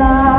ลา